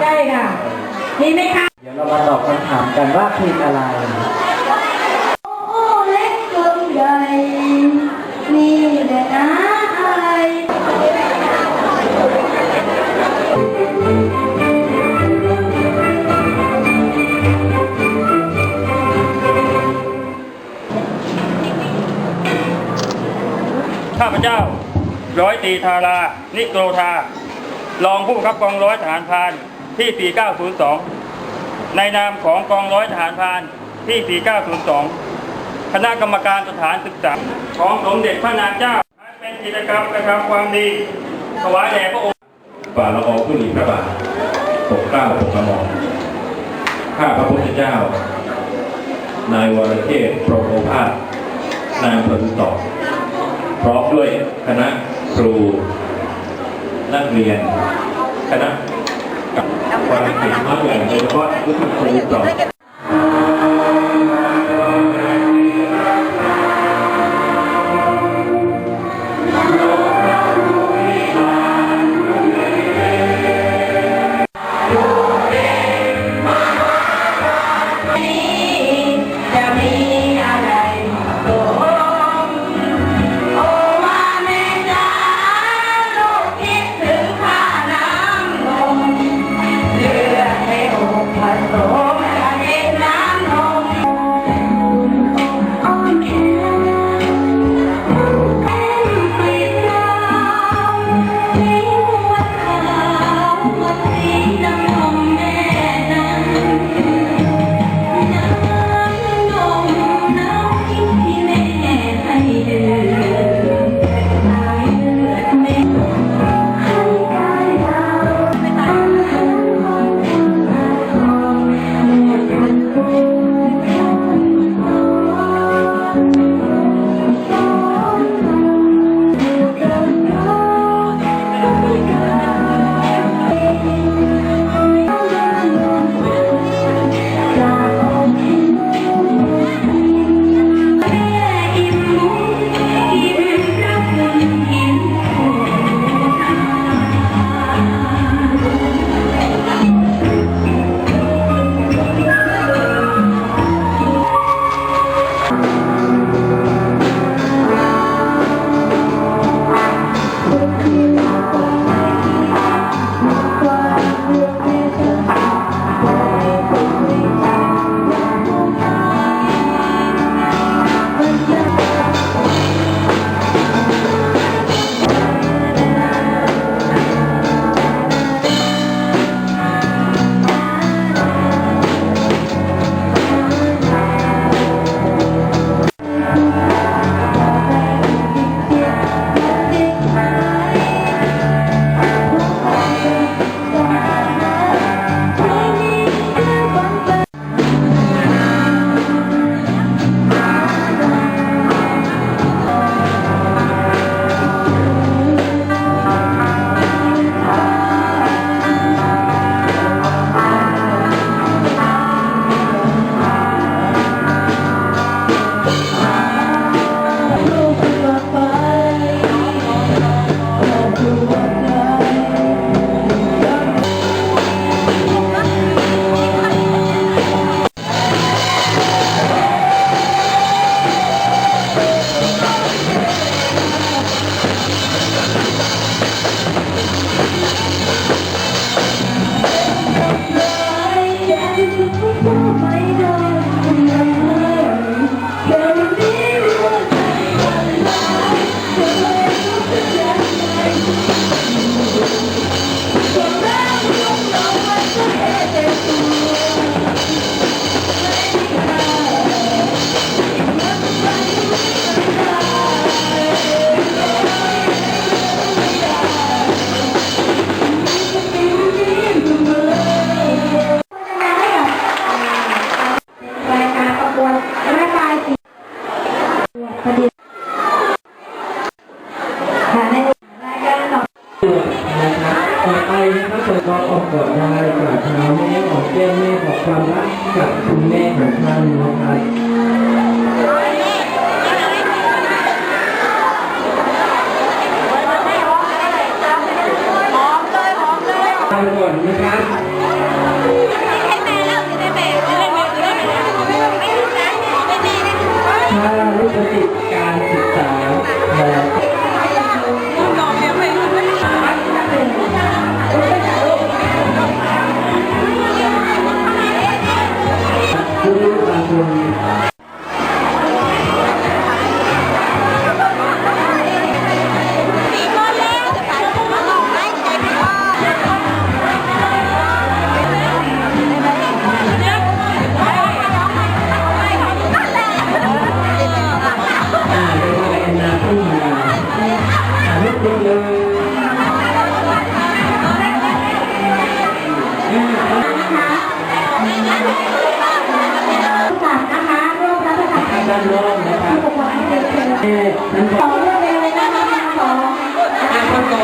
ใช่ค่ะ มีไหมคะ เดี๋ยวเรามาตอบคำถามกันว่าเพลงอะไร โอ้เล็กจนใหญ่มีแต่นะอะไรข้าพเจ้า ร้อยตรีธารา นิโกรธารองผู้บังคับกองร้อยทหารพรานที่ 4902 ในนามของกองร้อยทหารพรานที่ 4902 คณะกรรมการสถานศึกษาของสมเด็จพระนางเจ้าเป็นกิจกรรมกระทำความดีถวายแด่พระองค์ฝ่าละอองธุลีพระบาทปกเกล้าปกกระหม่อมข้าพระพุทธเจ้า นายวรเทพพรหมโภาสนายอำเภอตุต่อพร้อมด้วยคณะ ครู นักเรียน คณะกับความเห็นมากเลยโดยเฉพาะผู้ที่ครูต่อ ของ จัดนะคะร่วมรับประทานอารร่นะครัเสองเรื่องเลยนะคะสองคนโต